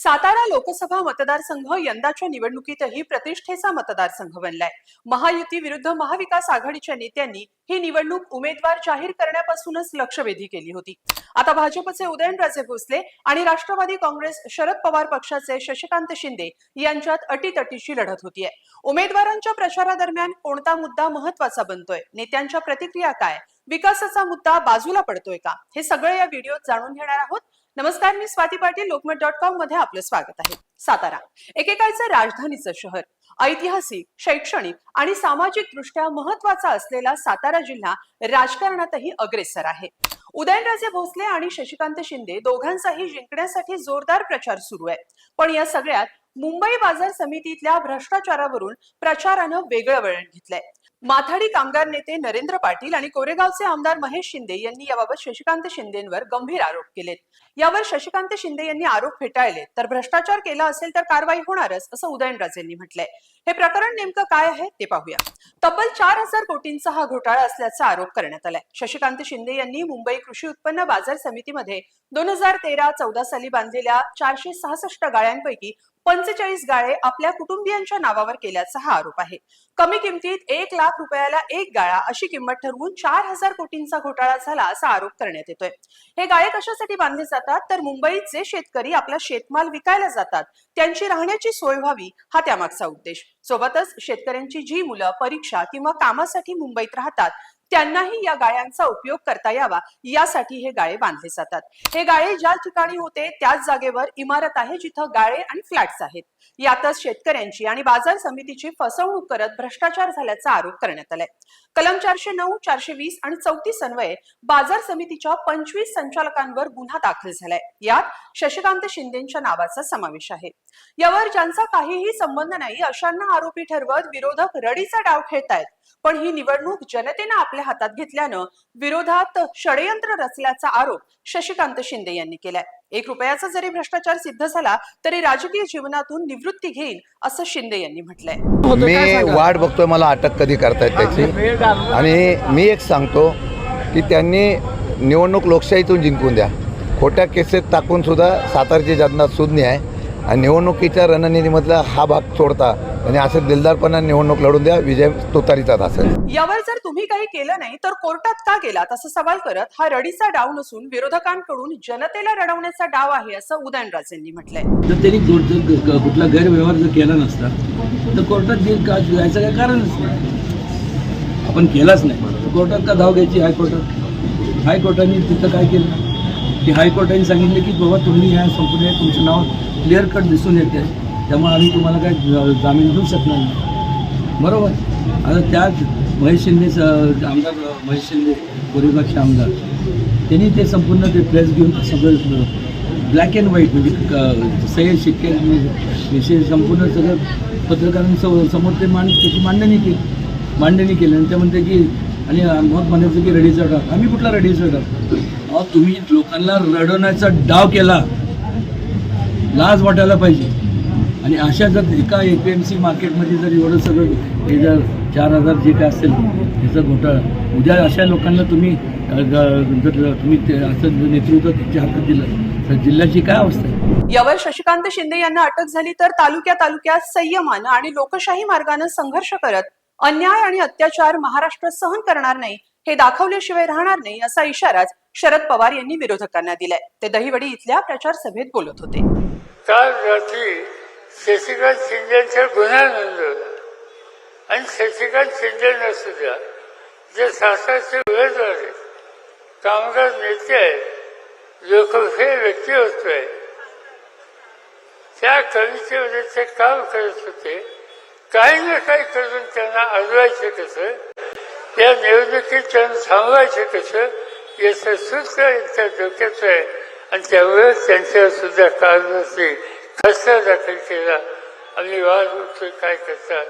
सातारा लोकसभा मतदारसंघ यंदाच्या निवडणुकीतही प्रतिष्ठेचा मतदारसंघ बनलाय. महायुती विरुद्ध महाविकास आघाडीच्या नेत्यांनी ही निवडणूक उमेदवार जाहीर करण्यापासूनच लक्षवेधी केली होती. आता भाजपचे उदयनराजे भोसले आणि राष्ट्रवादी काँग्रेस शरद पवार पक्षाचे शशिकांत शिंदे यांच्यात अटीतटीची लढत होतीये. उमेदवारांच्या प्रचारादरम्यान कोणता मुद्दा महत्त्वाचा बनतोय? नेत्यांच्या प्रतिक्रिया काय? विकासाचा मुद्दा बाजूला पडतोय का? हे सगळं या व्हिडिओत जाणून घेणार आहोत. नमस्कार मी स्वाती पाटील लोकमत डॉट कॉममध्ये आपलं स्वागत आहे. सातारा एकेकाळचं राजधानीचं शहर. ऐतिहासिक शैक्षणिक आणि सामाजिक दृष्ट्या महत्त्वाचा असलेला सातारा जिल्हा राजकारणातही अग्रेसर आहे. उदयनराजे भोसले आणि शशिकांत शिंदे दोघांचाही जिंकण्यासाठी जोरदार प्रचार सुरू आहे. पण या सगळ्यात मुंबई बाजार समितीतल्या भ्रष्टाचारावरून प्रचारानं वेगळं वळण घेतलंय. माथाडी कामगार नेते नरेंद्र पाटील आणि कोरेगावचे आमदार महेश शिंदे यांनी याबाबत शशिकांत शिंदेंवर गंभीर आरोप केलेत. यावर शशिकांत शिंदे यांनी आरोप फेटाळले तर भ्रष्टाचार केला असेल तर कारवाई होणारच असं उदयनराजेंनी म्हटलंय. हे प्रकरण नेमकं काय आहे ते पाहूया. तब्बल चार हजार कोटींचा हा घोटाळा असल्याचा आरोप करण्यात आलाय. शशिकांत शिंदे यांनी मुंबई कृषी उत्पन्न बाजार समितीमध्ये दोन हजार तेरा चौदा साली बांधलेल्या चारशे सहासष्ट गाळ्यांपैकी पंचेचाळीस गाळे आपल्या कुटुंबियांच्या नावावर केल्याचा हा आरोप आहे. कमी किमतीत एक लाख रुपयाला एक गाळा अशी किंमत ठरवून चार हजार कोटींचा घोटाळा झाला असा आरोप करण्यात येतोय. हे गाळे कशासाठी बांधले जातात? तर मुंबईत जे शेतकरी आपला शेतमाल विकायला जातात त्यांची राहण्याची सोय व्हावी हा त्यामागचा उद्देश. सोबतच शेतकऱ्यांची जी मुलं परीक्षा किंवा कामासाठी मुंबईत राहतात त्यांनाही या गाळ्यांचा उपयोग करता यावा. यासाठी हे गाळे बांधले जातात. हे गाळे ज्या ठिकाणी होते त्याच जागेवर इमारत आहे जिथं गाळे आणि फ्लॅट्स आहेत. यातच शेतकऱ्यांची आणि बाजार समितीची फसवणूक करत भ्रष्टाचार झाल्याचा आरोप करण्यात आलाय. कलम चारशे नऊ चारशे वीस आणि चौतीस अन्वये बाजार समितीच्या पंचवीस संचालकांवर गुन्हा दाखल झालाय. यात शशिकांत शिंदेच्या नावाचा समावेश आहे. यावर ज्यांचा काहीही संबंध नाही अशांना आरोपी ठरवत विरोधक रडीचा डाव खेळतायत. पण ही निवडणूक जनतेनं आपल्या हातात घेतल्यानं विरोधात षडयंत्र रचल्याचा आरोप शशिकांत शिंदे यांनी केलाय. एक रुपयाचा जरी भ्रष्टाचार सिद्ध झाला तरी राजकीय जीवनातून निवृत्ती घेईल असं शिंदे यांनी म्हटलंय. मी वाट बघतोय मला अटक कधी करतायत त्याची. आणि मी एक सांगतो की त्यांनी निवडणूक लोकशाहीतून जिंकून द्या. खोट्या केसेस टाकून सुद्धा सातारची जनता सुज्ञ आहे. आणि निवडणुकीच्या रणनीतीमधला हा भाग सोडता आणि असं दिलदारपणा निवडणूक लढून द्या विजय तुतारीचाच असेल यावर जर तुम्ही काही केलं नाही तर कोर्टात का गेलात? असं सवाल करत हा रडीचा डाव नसून विरोधकांकडून जनतेला रडवण्याचा डाव आहे असं उदयनराजेंनी म्हटलंय. जर त्यांनी कुठला गैरव्यवहार जर केला नसता तर कोर्टात जायचं काय कारणच नाही. आपण केलाच नाही. कोर्टात का धाव घ्यायची हायकोर्टात? हायकोर्टाने तिथं काय केलं? की हायकोर्टाने सांगितलं की बाबा तुम्ही ह्या संपूर्ण तुमचं नाव क्लिअर कट दिसून येते त्यामुळे आम्ही तुम्हाला काय जामीन देऊ शकणार नाही. बरोबर? आता त्याच महेश शिंदे स- आमदार महेश शिंदे कोरेगावचे आमदार त्यांनी ते संपूर्ण ते प्रेस घेऊन सगळं ब्लॅक अँड व्हाईट म्हणजे सैल शिक्के विषय संपूर्ण सगळं पत्रकारांसमोर समोर ते मांड त्याची मांडणी केली. मांडणी केली आणि ते म्हणते की आणि मग म्हणायचं की रेडीचा डाव. आम्ही कुठला रेडीचा डाव? अहो तुम्ही लोकांना रडवण्याचा डाव केला. लाज वाटायला पाहिजे. आणि अशा जर एका ए पी एम सी मार्केटमध्ये जर एवढं सगळं हे जर चार हजार जे काय असेल त्याचा घोटाळा. उद्या अशा लोकांना तुम्ही जर तुम्ही असं नेतृत्व त्यांच्या हातात दिलं तर जिल्ह्याची काय अवस्था आहे? यावर शशिकांत शिंदे यांना अटक झाली तर तालुक्या तालुक्यात संयमानं आणि लोकशाही मार्गानं संघर्ष करत अन्याय आणि अत्याचार महाराष्ट्र सहन करणार नाही हे दाखवल्याशिवाय राहणार नाही असा इशाराच शरद पवार यांनी विरोधकांना दिलाय. ते दहिवडी इथल्या प्रचार सभेत बोलत होते. काल रात्री शशिकांत शिंदेचा गुन्हा नोंदवला आणि शशिकांत शिंदे नसुद्धा जे सातारचे उमेदवार आहेत कामगार नेते आहेत लोकप्रिय व्यक्तिमत्व आहे त्या कवितेमध्ये ते काम करत होते. काही ना काही करून त्यांना अडवायचं कसं? त्या निवडणुकीत त्यांना थांबवायचं कसं? याचं सूत्र त्या डोक्याचं आहे आणि त्यामुळे त्यांच्यावर सुद्धा कारणाची खस्ता दाखल केला आम्ही वाद उठतो काय करतात?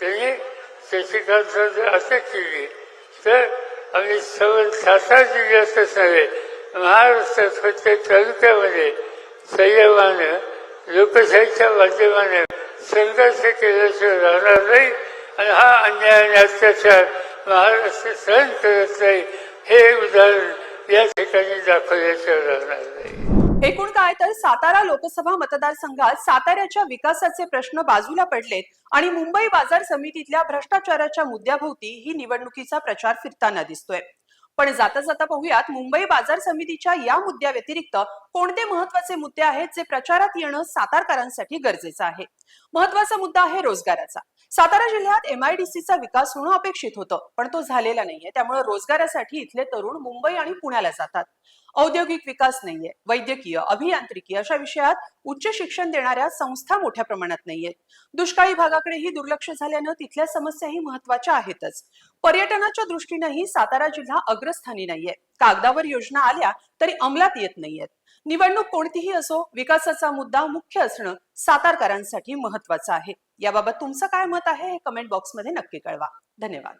त्यांनी शशिकांत जर अटक केली तर आम्ही सवन सातारा जिल्ह्यातच नव्हे महाराष्ट्रात प्रत्येक तालुक्यामध्ये संयमानं लोकशाहीच्या माध्यमाने संघर्ष केल्याशिवाय राहणार नाही. आणि हा अन्याय आणि अत्याचार महाराष्ट्र सहन करत नाही. हे उदाहरण या ठिकाणी दाखवल्याशिवाय राहणार नाही. एकूण काय तर सातारा लोकसभा मतदारसंघात साताऱ्याच्या विकासाचे प्रश्न बाजूला पडलेत आणि मुंबई बाजार समितीतल्या भ्रष्टाचाराच्या मुद्द्याभोवती ही निवडणुकीचा प्रचार फिरताना दिसतोय. पण जाता जाता पाहूयात मुंबई बाजार समितीच्या या मुद्द्या व्यतिरिक्त कोणते महत्त्वाचे मुद्दे आहेत जे प्रचारात येणं सातारकरांसाठी गरजेचं आहे? महत्त्वाचा मुद्दा आहे रोजगाराचा. सातारा जिल्ह्यात एमआयडीसीचा विकास होणं अपेक्षित होतं पण तो झालेला नाहीये. त्यामुळे रोजगारासाठी इथले तरुण मुंबई आणि पुण्याला जातात. औद्योगिक विकास नाहीये वैद्यकीय अभियांत्रिकी अशा विषयात उच्च शिक्षण देणाऱ्या संस्था मोठ्या प्रमाणात नाहीयेत दुष्काळी भागाकडेही दुर्लक्ष झाल्यानं तिथल्या समस्याही महत्त्वाच्या आहेतच. पर्यटनाच्या दृष्टीनंही सातारा जिल्हा अग्रस्थानी नाहीये. कागदावर योजना आल्या तरी अंमलात येत नाहीयेत. निवडणूक कोणतीही असो विकासाचा मुद्दा मुख्य असणं सातारकरांसाठी महत्वाचं आहे. याबाबत तुमचं काय मत आहे हे कमेंट बॉक्समध्ये नक्की कळवा. धन्यवाद.